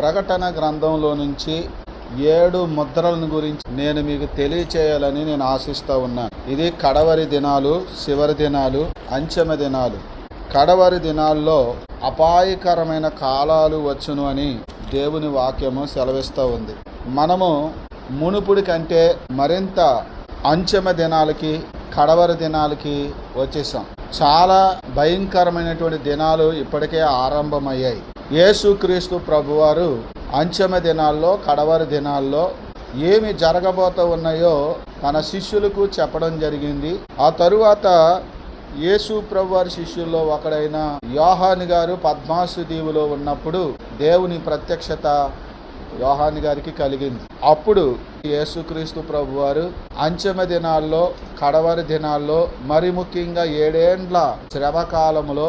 ప్రకటన గ్రంథంలో నుంచి ఏడు ముద్రలను గురించి నేను మీకు తెలియచేయాలని నేను ఆశిస్తూ ఉన్నాను. ఇది కడవరి దినాలు చివరి దినాలు అంచెమ దినాలు. కడవరి దినాల్లో అపాయకరమైన కాలాలు వచ్చును అని దేవుని వాక్యము సెలవిస్తూ ఉంది. మనము మునుపుడి కంటే మరింత అంచెమ దినాలకి కడవరి దినాలకి వచ్చేసాం. చాలా భయంకరమైనటువంటి దినాలు ఇప్పటికే ఆరంభమయ్యాయి. యేసుక్రీస్తు ప్రభువారు అంచెమ దినాల్లో కడవరి దినాల్లో ఏమి జరగబోతూ ఉన్నాయో తన శిష్యులకు చెప్పడం జరిగింది. ఆ తరువాత యేసు ప్రభువారి శిష్యుల్లో ఒకడైన యోహాని గారు పద్మాసు దీవులో ఉన్నప్పుడు దేవుని ప్రత్యక్షత యోహాని గారికి కలిగింది. అప్పుడు యేసుక్రీస్తు ప్రభువారు అంచెమ దినాల్లో కడవరి దినాల్లో మరి ముఖ్యంగా ఏడేండ్ల శ్రమకాలములో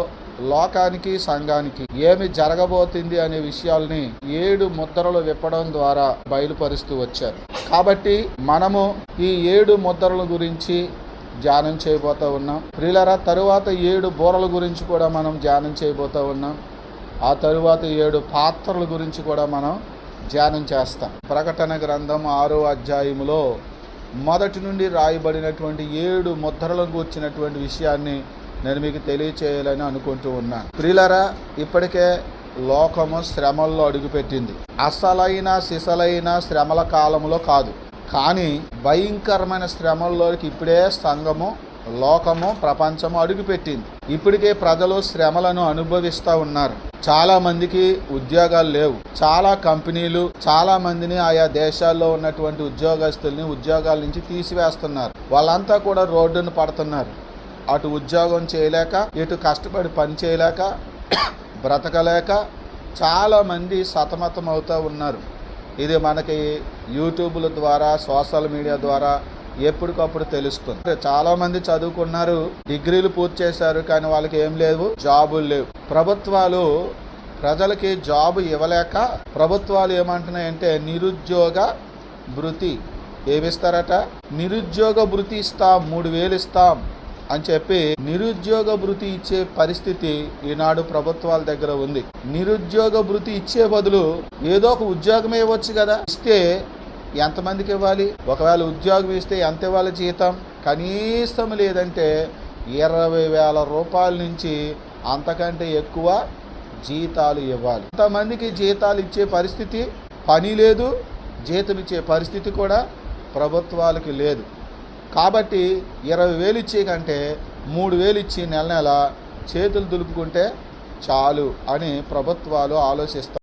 లోకానికి సంఘానికి ఏమి జరగబోతుంది అనే విషయాల్ని ఏడు ముద్రలు విప్పడం ద్వారా బయలుపరుస్తూ వచ్చారు. కాబట్టి మనము ఈ ఏడు ముద్రల గురించి ధ్యానం చేయబోతూ ఉన్నాం. ప్రిలరా తరువాత ఏడు బోరల గురించి కూడా మనం ధ్యానం చేయబోతూ ఉన్నాం. ఆ తరువాత ఏడు పాత్రల గురించి కూడా మనం ధ్యానం చేస్తాం. ప్రకటన గ్రంథం ఆరో అధ్యాయములో మొదటి నుండి రాయబడినటువంటి ఏడు ముద్రలను వచ్చినటువంటి విషయాన్ని నేను మీకు తెలియచేయాలని అనుకుంటూ ఉన్నాను ప్రిలరా ఇప్పటికే లోకము శ్రమల్లో అడుగుపెట్టింది. అసలైన సిసలైన శ్రమల కాలంలో కాదు. కానీ భయంకరమైన శ్రమల్లోకి ఇప్పుడే సంఘము లోకము ప్రపంచము అడుగుపెట్టింది. ఇప్పటికే ప్రజలు శ్రమలను అనుభవిస్తూ ఉన్నారు. చాలా మందికి ఉద్యోగాలు లేవు. చాలా కంపెనీలు చాలా మందిని ఆయా దేశాల్లో ఉన్నటువంటి ఉద్యోగస్తుల్ని ఉద్యోగాల నుంచి తీసివేస్తున్నారు. వాళ్ళంతా కూడా రోడ్డును పడుతున్నారు. అటు ఉద్యోగం చేయలేక ఇటు కష్టపడి పని చేయలేక బ్రతకలేక చాలామంది సతమతం అవుతూ ఉన్నారు. ఇది మనకి యూట్యూబ్ల ద్వారా సోషల్ మీడియా ద్వారా ఎప్పటికప్పుడు తెలుస్తుంది. చాలా మంది చదువుకున్నారు డిగ్రీలు పూర్తి చేశారు కానీ వాళ్ళకి ఏం లేవు జాబులు లేవు. ప్రభుత్వాలు ప్రజలకి జాబ్ ఇవ్వలేక ప్రభుత్వాలు ఏమంటున్నాయంటే నిరుద్యోగ భృతి ఏమిస్తారట నిరుద్యోగ భృతి ఇస్తాం మూడు వేలు ఇస్తాం. అని చెప్పి నిరుద్యోగ భృతి ఇచ్చే పరిస్థితి ఈనాడు ప్రభుత్వాల దగ్గర ఉంది. నిరుద్యోగ భృతి ఇచ్చే బదులు ఏదో ఒక ఉద్యోగం ఇవ్వచ్చు కదా. ఇస్తే ఎంతమందికి ఇవ్వాలి? ఒకవేళ ఉద్యోగం ఇస్తే ఎంత ఇవ్వాలి జీతం? కనీసం లేదంటే ఇరవై వేల రూపాయల నుంచి అంతకంటే ఎక్కువ జీతాలు ఇవ్వాలి. ఇంతమందికి జీతాలు ఇచ్చే పరిస్థితి పని లేదు. జీతం ఇచ్చే పరిస్థితి కూడా ప్రభుత్వాలకి లేదు. కాబట్టి ఇరవై వేలు ఇచ్చే కంటే మూడు వేలు ఇచ్చి నెల నెల చేతులు దులుపుకుంటే చాలు అని ప్రభుత్వాలు ఆలోచిస్తారు